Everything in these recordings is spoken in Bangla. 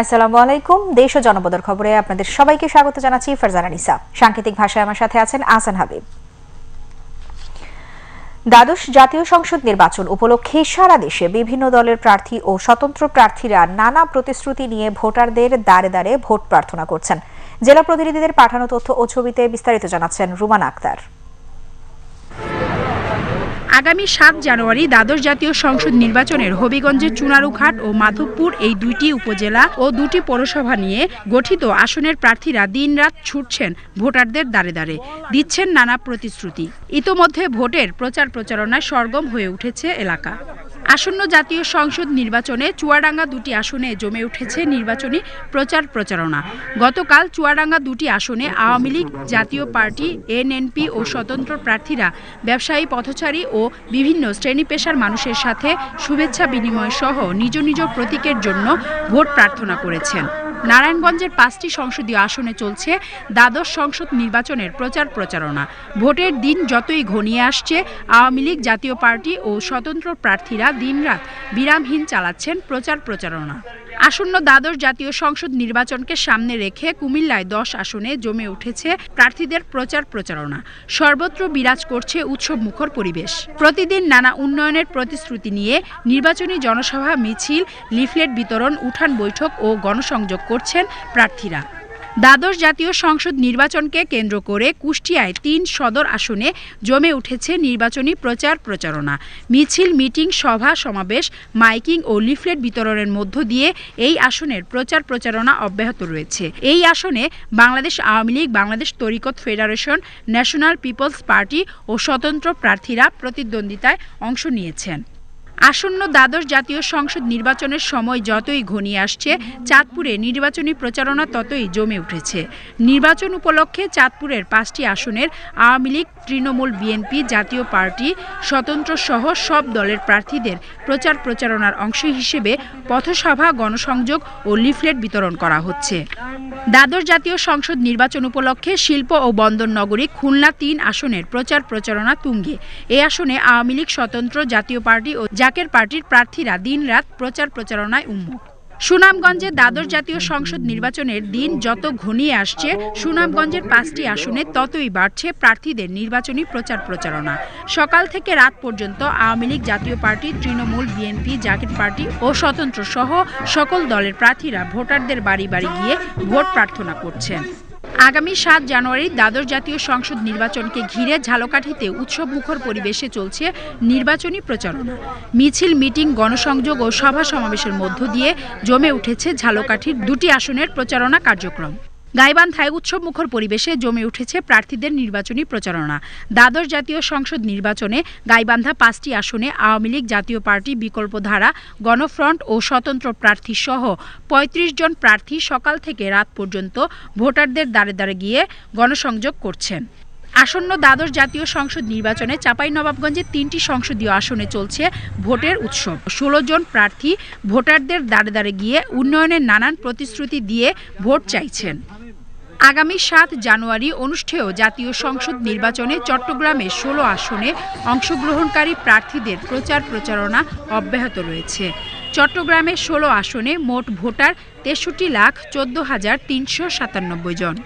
আসসালামু আলাইকুম, দেশ ও জনপদের খবরে আপনাদের সবাইকে স্বাগত জানাচ্ছি ফারজানা নিসা। সাংকেতিক ভাষায় আমার সাথে আছেন আহসান হাবিব। দ্বাদশ জাতীয় সংসদ নির্বাচন উপলক্ষে সারা দেশে বিভিন্ন দলের প্রার্থী ও স্বতন্ত্র প্রার্থীরা নানা প্রতিশ্রুতি নিয়ে ভোটারদের দ্বারে দ্বারে ভোট প্রার্থনা করছেন। জেলা প্রতিনিধিদের পাঠানো তথ্য ও ছবিতে বিস্তারিত জানাচ্ছেন রুমান আক্তার। আগামী সাত জানুয়ারি দ্বাদশ জাতীয় সংসদ নির্বাচনের হবিগঞ্জের চুনারুঘাট ও মাধবপুর এই দুইটি উপজেলা ও দুটি পৌরসভা নিয়ে গঠিত আসনের প্রার্থীরা দিনরাত ছুটছেন ভোটারদের দ্বারে দ্বারে, দিচ্ছেন নানা প্রতিশ্রুতি। ইতোমধ্যে ভোটের প্রচার প্রচারণায় সরগম হয়ে উঠেছে এলাকা। আসন্ন জাতীয় সংসদ নির্বাচনে চুয়াডাঙ্গা দুটি আসনে জমে উঠেছে নির্বাচনী প্রচার প্রচারণা। গতকাল চুয়াডাঙ্গা দুটি আসনে আওয়ামী লীগ, জাতীয় পার্টি, এনএনপি ও স্বতন্ত্র প্রার্থীরা, ব্যবসায়ী, পথচারী ও বিভিন্ন শ্রেণি পেশার মানুষের সাথে শুভেচ্ছা বিনিময় সহ নিজ নিজ প্রতীকের জন্য ভোট প্রার্থনা করেছেন। নারায়ণগঞ্জের পাঁচটি সংসদীয় আসনে চলছে দ্বাদশ সংসদ নির্বাচনের প্রচার প্রচারণা। ভোটের দিন যতই ঘনিয়ে আসছে, আওয়ামী লীগ, জাতীয় পার্টি ও স্বতন্ত্র প্রার্থীরা দিনরাত বিরামহীন চালাচ্ছেন প্রচার প্রচারণা। আসন্ন দ্বাদশ জাতীয় সংসদ নির্বাচনকে সামনে রেখে কুমিল্লায় দশ আসনে জমে উঠেছে প্রার্থীদের প্রচার প্রচারণা। সর্বত্র বিরাজ করছে উৎসব মুখর পরিবেশ। প্রতিদিন নানা উন্নয়নের প্রতিশ্রুতি নিয়ে নির্বাচনী জনসভা, মিছিল, লিফলেট বিতরণ, উঠান বৈঠক ও গণসংযোগ করছেন প্রার্থীরা। দ্বাদশ জাতীয় সংসদ নির্বাচনকে কেন্দ্র করে কুষ্টিয়ায় তিন সদর আসনে জমে উঠেছে নির্বাচনী প্রচার প্রচারণা। মিছিল, মিটিং, সভা, সমাবেশ, মাইকিং ও লিফলেট বিতরণের মধ্য দিয়ে এই আসনের প্রচার প্রচারণা অব্যাহত রয়েছে। এই আসনে Bangladesh Awami League, Bangladesh Tariqat Federation, National Peoples Party ও স্বতন্ত্র প্রার্থীরা প্রতিদ্বন্দ্বিতায় অংশ নিয়েছেন। আসন্ন দ্বাদশ জাতীয় সংসদ নির্বাচনের সময় যতই ঘনিয়ে আসছে, চাঁদপুরে নির্বাচনী প্রচারণা ততই জমে উঠেছে। নির্বাচন উপলক্ষে চাঁদপুরের পাঁচটি আসনের Awami League Trinamool BNP Jatiya party স্বতন্ত্র সহ সব দলের প্রার্থীদের প্রচার প্রচারণার অংশ হিসেবে পথসভা, গণসংযোগ ও লিফলেট বিতরণ করা হচ্ছে। দ্বাদশ জাতীয় সংসদ নির্বাচন উপলক্ষে শিল্প ও বন্দর নগরী খুলনা তিন আসনের প্রচার প্রচারণা তুঙ্গে। এ আসনে আওয়ামী লীগ স্বতন্ত্র জাতীয় পার্টি ও জাকের পার্টির প্রার্থীরা দিনরাত প্রচার প্রচারণায় উন্মুখ সুনামগঞ্জে দ্বাদশ জাতীয় সংসদ নির্বাচনের দিন যত ঘনিয়ে আসছে, সুনামগঞ্জের পাঁচটি আসনে ততই বাড়ছে প্রার্থীদের নির্বাচনী প্রচার প্রচারণা। সকাল থেকে রাত পর্যন্ত Awami League Jatiya Party, Trinamool, BNP Jaker Party ও স্বতন্ত্র সহ সকল দলের প্রার্থীরা ভোটারদের বাড়ি বাড়ি গিয়ে ভোট প্রার্থনা করছেন। আগামী সাত জানুয়ারি দ্বাদশ জাতীয় সংসদ নির্বাচনকে ঘিরে ঝালকাঠিতে উৎসব মুখর পরিবেশে চলছে নির্বাচনী প্রচারণা। মিছিল, মিটিং, গণসংযোগ ও সভা সমাবেশের মধ্য দিয়ে জমে উঠেছে ঝালকাঠির দুটি আসনের প্রচারণা কার্যক্রম। গাইবান্ধায় উৎসব মুখর পরিবেশে জমে উঠেছে প্রার্থীদের নির্বাচনী প্রচারণা। দ্বাদশ জাতীয় সংসদ নির্বাচনে গাইবান্ধা পাঁচটি আসনে আওয়ামী লীগ জাতীয় পার্টি বিকল্পধারা, গণফ্রন্ট ও স্বতন্ত্র প্রার্থী সহ ৩৫ জন প্রার্থী সকাল থেকে রাত পর্যন্ত ভোটারদের দ্বারে দ্বারে গিয়ে গণসংযোগ করছেন। আসন্ন দ্বাদশ জাতীয় সংসদ নির্বাচনে চাঁপাইনবাবগঞ্জে তিনটি সংসদীয় আসনে চলছে ভোটের উৎসব। ষোলো জন প্রার্থী ভোটারদের দ্বারে দ্বারে গিয়ে উন্নয়নের নানান প্রতিশ্রুতি দিয়ে ভোট চাইছেন। আগামী সাত জানুয়ারি অনুষ্ঠেয় জাতীয় সংসদ নির্বাচনে চট্টগ্রামে ষোলো আসনে অংশগ্রহণকারী প্রার্থীদের প্রচার প্রচারণা অব্যাহত রয়েছে। চট্টগ্রামে ষোলো আসনে মোট ভোটার তেষট্টি লাখ চোদ্দ হাজার তিনশো সাতানব্বই জন।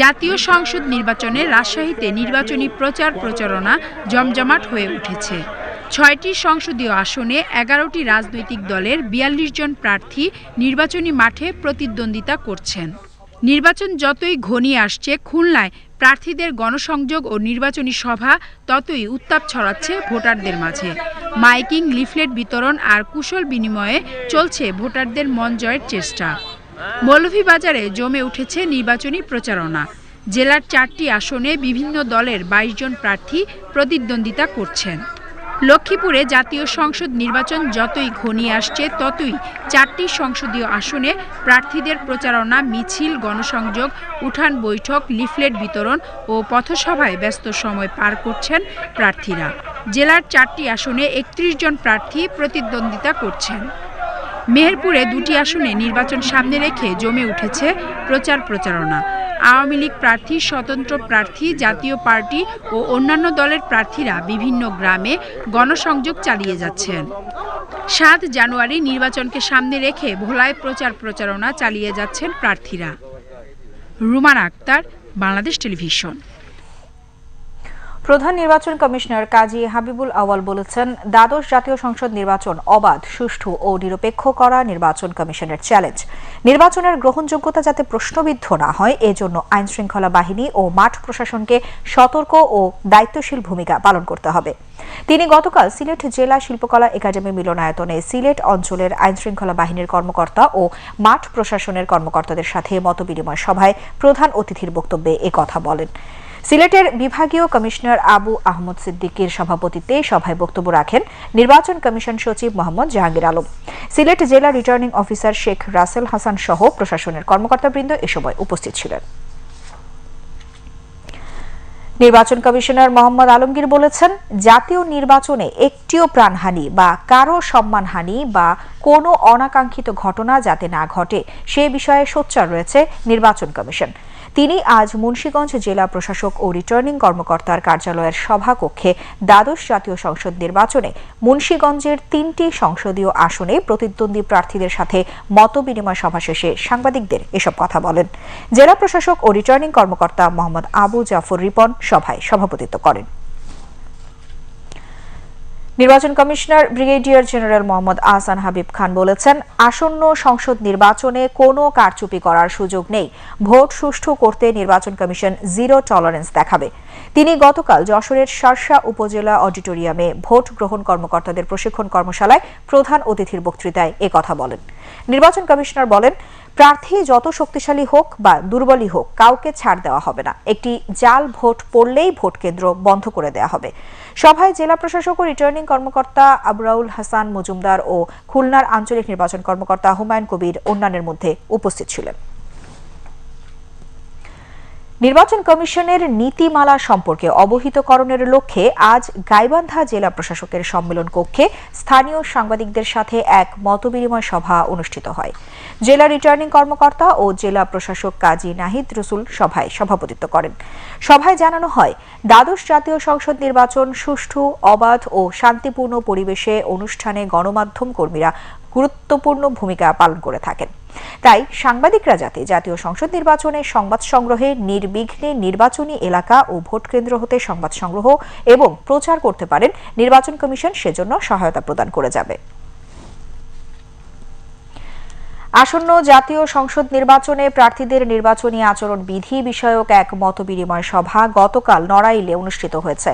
জাতীয় সংসদ নির্বাচনে রাজশাহীতে নির্বাচনী প্রচার প্রচারণা জমজমাট হয়ে উঠেছে। ছয়টি সংসদীয় আসনে এগারোটি রাজনৈতিক দলের বিয়াল্লিশ জন প্রার্থী নির্বাচনী মাঠে প্রতিদ্বন্দ্বিতা করছেন। নির্বাচন যতই ঘনিয়ে আসছে, খুলনায় প্রার্থীদের গণসংযোগ ও নির্বাচনী সভা ততই উত্তাপ ছড়াচ্ছে ভোটারদের মাঝে। মাইকিং, লিফলেট বিতরণ আর কুশল বিনিময়ে চলছে ভোটারদের মন জয়ের চেষ্টা। মৌলভীবাজারে জমে উঠেছে নির্বাচনী প্রচারণা। জেলার চারটি আসনে বিভিন্ন দলের বাইশ জন প্রার্থী প্রতিদ্বন্দ্বিতা করছেন। লক্ষ্মীপুরে জাতীয় সংসদ নির্বাচন যতই ঘনিয়ে আসছে, ততই চারটি সংসদীয় আসনে প্রার্থীদের প্রচারণা, মিছিল, গণসংযোগ, উঠান বৈঠক, লিফলেট বিতরণ ও পথসভায় ব্যস্ত সময় পার করছেন প্রার্থীরা। জেলার চারটি আসনে একত্রিশ জন প্রার্থী প্রতিদ্বন্দ্বিতা করছেন। মেহেরপুরে দুটি আসনে নির্বাচন সামনে রেখে জমে উঠেছে প্রচার প্রচারণা। আওয়ামী লীগ প্রার্থী, স্বতন্ত্র প্রার্থী, জাতীয় পার্টি ও অন্যান্য দলের প্রার্থীরা বিভিন্ন গ্রামে গণসংযোগ চালিয়ে যাচ্ছেন। সাত জানুয়ারি নির্বাচনকে সামনে রেখে ভোলায় প্রচার প্রচারণা চালিয়ে যাচ্ছেন প্রার্থীরা। রুমান আক্তার, বাংলাদেশ টেলিভিশন। প্রধান নির্বাচন কমিশনার কাজী হাবিবুল আওয়াল বলেছেন, দ্বাদশ জাতীয় সংসদ নির্বাচন অবাধ, সুষ্ঠু ও নিরপেক্ষ করা নির্বাচন কমিশনের চ্যালেঞ্জ। নির্বাচনের গ্রহণযোগ্যতা যাতে প্রশ্নবিদ্ধ না হয়, এজন্য আইন শৃঙ্খলা বাহিনী ও মাঠ প্রশাসনকে সতর্ক ও দায়িত্বশীল ভূমিকা পালন করতে হবে। তিনি গতকাল সিলেট জেলা শিল্পকলা একাডেমি মিলনায়তনে সিলেট অঞ্চলের আইন শৃঙ্খলা বাহিনীর কর্মকর্তা ও মাঠ প্রশাসনের কর্মকর্তাদের সাথে মতবিনিময় সভায় প্রধান অতিথির বক্তব্যে একথা বলেন। সিলেটের বিভাগীয় কমিশনার আবু আহমদ সিদ্দিকীর সভাপতিত্বে সভায় বক্তব্য রাখেন নির্বাচন কমিশন সচিব মোহাম্মদ জাহাঙ্গীর আলম। সিলেট জেলা রিটার্নিং অফিসার শেখ রাসেল হাসান সহ প্রশাসনের কর্মকর্তাবৃন্দ এ সময় উপস্থিত ছিলেন। নির্বাচন কমিশনার মোহাম্মদ আলমগীর বলেছেন, জাতীয় নির্বাচনে একটিও প্রাণহানি বা কারও সম্মানহানি বা কোনো অনাকাঙ্ক্ষিত ঘটনা যাতে না ঘটে সে বিষয়ে সোচ্চার রয়েছে নির্বাচন কমিশন। তিনি আজ মুন্সীগঞ্জ জেলা প্রশাসক ও রিটার্নিং কর্মকর্তার কার্যালয়ের সভাকক্ষে দ্বাদশ জাতীয় সংসদ নির্বাচনে মুন্সীগঞ্জের তিনটি সংসদীয় আসনে প্রতিদ্বন্দ্বী প্রার্থীদের সাথে মতবিনিময় সভা শেষে সাংবাদিকদের এসব কথা বলেন। জেলা প্রশাসক ও রিটার্নিং কর্মকর্তা মোহাম্মদ আবু জাফর রিপন সভায় সভাপতিত্ব করেন। নির্বাচন commissioner brigadier general Mohammad Ahsan Habib Khan বলেছেন, আসন্ন সংসদ নির্বাচনে কোনো কারচুপি করার সুযোগ নেই। ভোট সুষ্ঠু করতে নির্বাচন কমিশন জিরো টলারেন্স দেখাবে। তিনি গতকাল যশোরের শার্শা উপজেলা অডিটোরিয়ামে ভোট গ্রহণ কর্মকর্তাদের প্রশিক্ষণ কর্মশালায় প্রধান অতিথির বক্তৃতায় একথা বলেন। নির্বাচন কমিশনার বলেন প্রার্থী যত শক্তিশালী হোক বা দুর্বলই হোক, কাউকে ছাড় দেওয়া হবে না। একটি জাল ভোট পড়লেই ভোট কেন্দ্র বন্ধ করে দেওয়া হবে। সভায় জেলা প্রশাসক ও রিটার্নিং কর্মকর্তা আবরাউল হাসান মজুমদার ও খুলনার আঞ্চলিক নির্বাচন কর্মকর্তা হুমায়ুন কবির অন্যান্যের মধ্যে উপস্থিত ছিলেন। নির্বাচন কমিশনের নীতিমালা সম্পর্কে অবহিতকরণের লক্ষ্যে আজ গাইবান্ধা জেলা প্রশাসকের সম্মেলন কক্ষে স্থানীয় সাংবাদিকদের সাথে এক মতবিনিময় সভা অনুষ্ঠিত হয়। জেলা রিটার্নিং কর্মকর্তা ও জেলা প্রশাসক কাজী নাহিদ রসুল সভায় সভাপতিত্ব করেন। সভায় জানানো হয়, দ্বাদশ জাতীয় সংসদ নির্বাচন সুষ্ঠু, অবাধ ও শান্তিপূর্ণ পরিবেশে অনুষ্ঠানে গণমাধ্যম কর্মীরা গুরুত্বপূর্ণ ভূমিকা পালন করে থাকেন। তাই সাংবাদিকরা যাতে জাতীয় সংসদ নির্বাচনে সংবাদ সংগ্রহে নির্বিঘ্নে নির্বাচনী এলাকা ও ভোট কেন্দ্র হতে সংবাদ সংগ্রহ এবং প্রচার করতে পারেন, নির্বাচন কমিশন সেজন্য সহায়তা প্রদান করে যাবে। আসন্ন জাতীয় সংসদ নির্বাচনে প্রার্থীদের নির্বাচনী আচরণ বিধি বিষয়ক এক মতবিনিময় সভা গতকাল নড়াইলে অনুষ্ঠিত হয়েছে।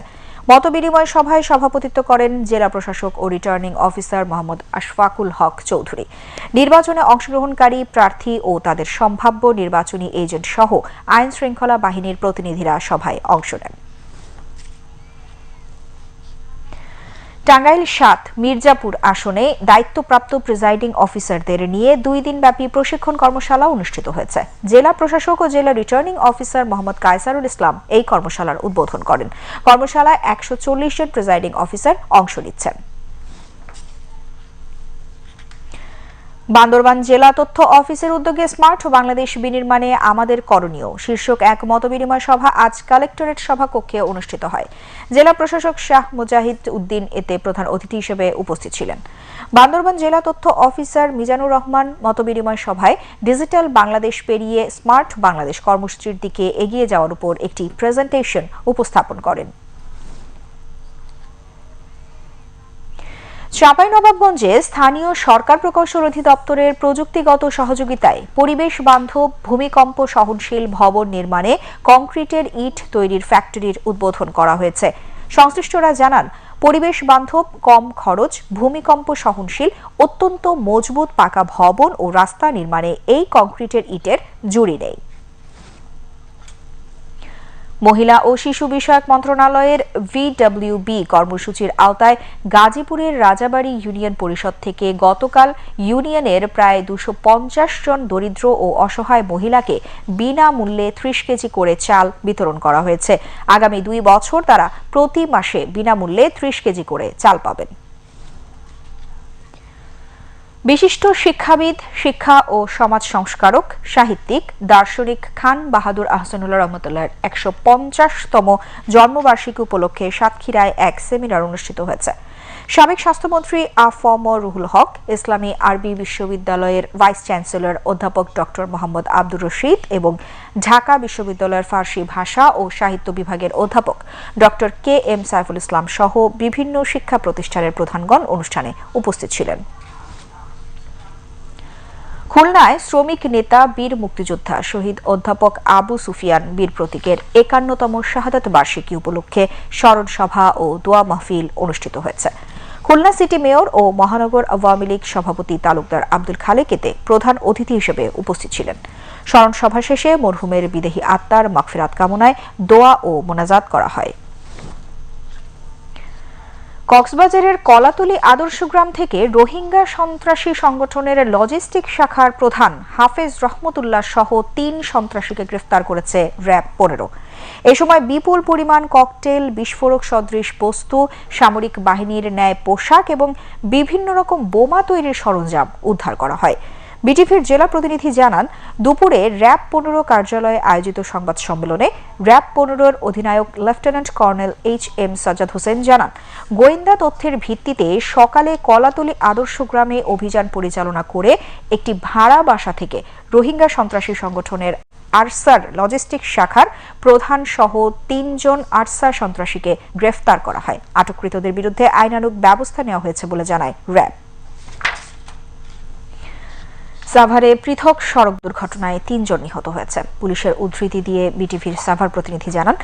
মতবিনিময় সভায় সভাপতিত্ব করেন জেলা প্রশাসক ও রিটার্নিং অফিসার মোহাম্মদ আশফাকুল হক চৌধুরী। নির্বাচনে অংশগ্রহণকারী প্রার্থী ও তাদের সম্ভাব্য নির্বাচনী এজেন্ট সহ আইন শৃঙ্খলা বাহিনীর প্রতিনিধিরা সভায় অংশ নেন। টাঙ্গাইল সাত মির্জাপুর আসনে দায়িত্বপ্রাপ্ত প্রিজাইডিং অফিসারদের নিয়ে দুই দিনব্যাপী প্রশিক্ষণ কর্মশালা অনুষ্ঠিত হয়েছে। জেলা প্রশাসক ও জেলা রিটার্নিং অফিসার মোহাম্মদ কায়সারুল ইসলাম এই কর্মশালার উদ্বোধন করেন। কর্মশালায় একশো চল্লিশ জন প্রিজাইডিং অফিসার অংশ নিচ্ছেন। বান্দরবান জেলা তথ্য অফিসের উদ্যোগে স্মার্ট বাংলাদেশ বিনির্মাণে আমাদের করণীয়। শীর্ষক এক মতবিনিময় সভা আজ কালেক্টরেট সভা কক্ষে অনুষ্ঠিত হয়। জেলা প্রশাসক শাহ মুজাহিদ উদ্দিন এতে প্রধান অতিথি হিসেবে উপস্থিত ছিলেন। বান্দরবান জেলা তথ্য অফিসার মিজানুর রহমান মতবিনিময় সভায় ডিজিটাল বাংলাদেশ পেরিয়ে স্মার্ট বাংলাদেশ কর্মসূচির দিকে এগিয়ে যাওয়ার উপর একটি প্রেজেন্টেশন উপস্থাপন করেন। চাঁপাইনবাবগঞ্জে স্থানীয় সরকার প্রকৌশল অধিদপ্তরের প্রযুক্তিগত সহযোগিতায় পরিবেশ বান্ধব ভূমিকম্প সহনশীল ভবন নির্মাণে কংক্রিটের ইট তৈরির ফ্যাক্টরির উদ্বোধন করা হয়েছে। সংশ্লিষ্টরা জানান, পরিবেশ বান্ধব, কম খরচ, ভূমিকম্প সহনশীল, অত্যন্ত মজবুত পাকা ভবন ও রাস্তা নির্মাণে এই কংক্রিটের ইটের জুড়ি নেই। মহিলা ও শিশু বিষয়ক মন্ত্রণালয়ের ভিডব্লিউবি কর্মসূচির আওতায় গাজীপুরের রাজাবাড়ি ইউনিয়ন পরিষদ থেকে গতকাল ইউনিয়নের প্রায় দুশো জন দরিদ্র ও অসহায় মহিলাকে বিনামূল্যে ত্রিশ কেজি করে চাল বিতরণ করা হয়েছে। আগামী দুই বছর তারা প্রতি মাসে বিনামূল্যে ত্রিশ কেজি করে চাল পাবেন। বিশিষ্ট শিক্ষাবিদ, শিক্ষা ও সমাজ সংস্কারক, সাহিত্যিক দার্শনিক খান বাহাদুর আহসানুল্লাহ রহমতুল্লাহর একশো পঞ্চাশতম জন্মবার্ষিকী উপলক্ষে সাতক্ষীরায় এক সেমিনার অনুষ্ঠিত হয়েছে। সাবেক স্বাস্থ্যমন্ত্রী আফম রুহুল হক, ইসলামী আরবি বিশ্ববিদ্যালয়ের ভাইস চ্যান্সেলর অধ্যাপক ডক্টর মোহাম্মদ আব্দুর রশিদ এবং ঢাকা বিশ্ববিদ্যালয়ের ফার্সি ভাষা ও সাহিত্য বিভাগের অধ্যাপক doctor K M Saiful Islam সহ বিভিন্ন শিক্ষা প্রতিষ্ঠানের প্রধানগণ অনুষ্ঠানে উপস্থিত ছিলেন। খুলনায় শ্রমিক নেতা, বীর মুক্তিযোদ্ধা শহীদ অধ্যাপক আবু সুফিয়ান বীর প্রতীকের একান্নতম শাহাদাত বার্ষিকী উপলক্ষে স্মরণ সভা ও দোয়া মাহফিল অনুষ্ঠিত হয়েছে। খুলনা সিটি মেয়র ও মহানগর আওয়ামী লীগ সভাপতি তালুকদার আব্দুল খালেক এতে প্রধান অতিথি হিসেবে উপস্থিত ছিলেন। স্মরণ সভা শেষে মরহুমের বিদেহী আত্মার মাগফিরাত কামনায় দোয়া ও মোনাজাত করা হয়। কক্সবাজারের কলাতলি আদর্শ গ্রাম থেকে রোহিঙ্গা সন্ত্রাসী সংগঠনের লজিস্টিক শাখার প্রধান হাফেজ রহমতুল্লাহ সহ তিন সন্ত্রাসীকে গ্রেফতার করেছে র্যাব পনেরো। এ সময় বিপুল পরিমাণ ককটেল, বিস্ফোরক সদৃশ বস্তু, সামরিক বাহিনীর ন্যায় পোশাক এবং বিভিন্ন রকম বোমা তৈরির সরঞ্জাম উদ্ধার করা হয়। বিটিভির জেলা প্রতিনিধি জানান, দুপুরে র্যাব পনেরো কার্যালয়ে আয়োজিত সংবাদ সম্মেলনে র্যাব পনেরোর অধিনায়ক lieutenant colonel H M Sajjad Hossain জানান, গোয়েন্দা তথ্যের ভিত্তিতে সকালে কলাতলি আদর্শ গ্রামে অভিযান পরিচালনা করে একটি ভাড়া বাসা থেকে রোহিঙ্গা সন্ত্রাসী সংগঠনের আরসার লজিস্টিক শাখার প্রধান সহ তিনজন আরসার সন্ত্রাসীকে গ্রেফতার করা হয়। আটককৃতদের বিরুদ্ধে আইনানুগ ব্যবস্থা নেওয়া হয়েছে বলে জানায় র্যাব। সাভারে পৃথক সড়ক দুর্ঘটনায় তিনজন নিহত হয়েছে পুলিশের উদ্ধৃতি দিয়ে বিটিভির সাভার প্রতিনিধি জানান,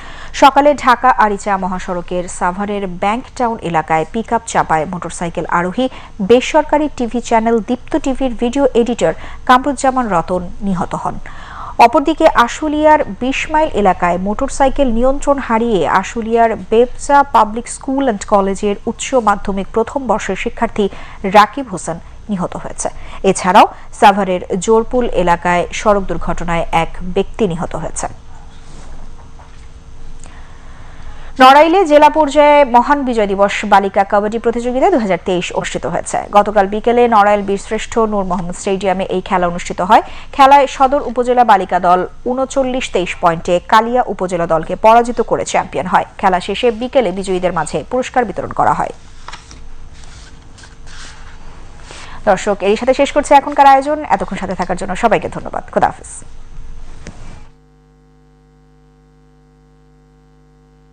সকালে ঢাকা আরিচা মহাসড়কের সাভারের ব্যাংক টাউন এলাকায় পিকআপ চাপায় মোটরসাইকেল আরোহী বেসরকারি টিভি চ্যানেল দীপ্ত টিভির ভিডিও এডিটর কামরুজ্জামান রতন নিহত হন। অপরদিকে আশুলিয়ার বিশ মাইল এলাকায় মোটরসাইকেল নিয়ন্ত্রণ হারিয়ে আশুলিয়ার বেবজা পাবলিক স্কুল অ্যান্ড কলেজের উচ্চ মাধ্যমিক প্রথম বর্ষের শিক্ষার্থী রাকিব হোসেন নিহত হয়েছে। এছাড়াও সাভারের জোরপুল এলাকায় সড়ক দুর্ঘটনায় এক ব্যক্তি নিহত হয়েছে। নড়াইলে জেলা পর্যায়ে মহান বিজয় দিবস বালিকা কাবাডি প্রতিযোগিতা দু হাজার তেইশ অনুষ্ঠিত হয়েছে। গতকাল বিকেলে নড়াইল বীরশ্রেষ্ঠ নূর মোহাম্মদ স্টেডিয়ামে এই খেলা অনুষ্ঠিত হয়। খেলায় সদর উপজেলা বালিকা দল উনচল্লিশ তেইশ পয়েন্টে কালিয়া উপজেলা দলকে পরাজিত করে চ্যাম্পিয়ন হয়। খেলা শেষে বিকেলে বিজয়ীদের মাঝে পুরস্কার বিতরণ করা হয়। দর্শক এর সাথে শেষ করছে এখনকার আয়োজন। এতক্ষণ সাথে থাকার জন্য সবাইকে ধন্যবাদ। খোদা হাফিজ।